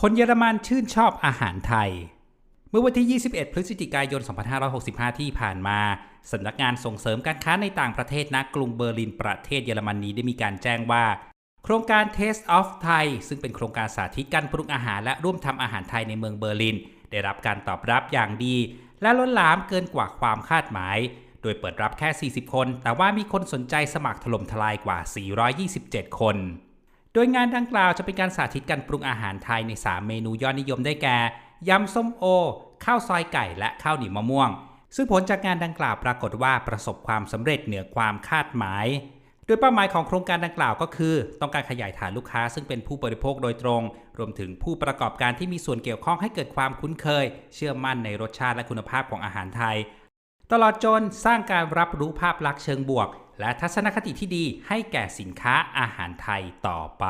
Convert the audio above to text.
คนเยอรมันชื่นชอบอาหารไทย เมื่อวันที่ 21 พฤศจิกายน 2565 ที่ผ่านมาสำนักงานส่งเสริมการค้าในต่างประเทศณกรุงเบอร์ลินประเทศเยอรมนีได้มีการแจ้งว่า โครงการ Taste of Thai ซึ่งเป็นโครงการสาธิตการปรุงอาหารและร่วมทำอาหารไทยในเมืองเบอร์ลิน ได้รับการตอบรับอย่างดี และล้นหลามเกินกว่าความคาดหมาย โดยเปิดรับแค่ 40 คน แต่ว่ามีคนสนใจสมัครถล่มทลายกว่า 427 คน โดยงานดังกล่าวจะเป็นการสาธิตการปรุงอาหารไทยใน 3 เมนูยอดนิยมได้แก่ ยำส้มโอ ข้าวซอยไก่ และข้าวเหนียวมะม่วง ซึ่งผลจากงานดังกล่าวปรากฏว่าประสบความสำเร็จเหนือความคาดหมาย โดยเป้าหมายของโครงการดังกล่าวก็คือ ต้องการขยายฐานลูกค้าซึ่งเป็นผู้บริโภคโดยตรง รวมถึงผู้ประกอบการที่มีส่วนเกี่ยวข้องให้เกิดความคุ้นเคย เชื่อมั่นในรสชาติและคุณภาพของอาหารไทย ตลอดจนสร้างการรับรู้ภาพลักษณ์เชิงบวก และทัศนคติที่ดีให้แก่สินค้าอาหารไทยต่อไป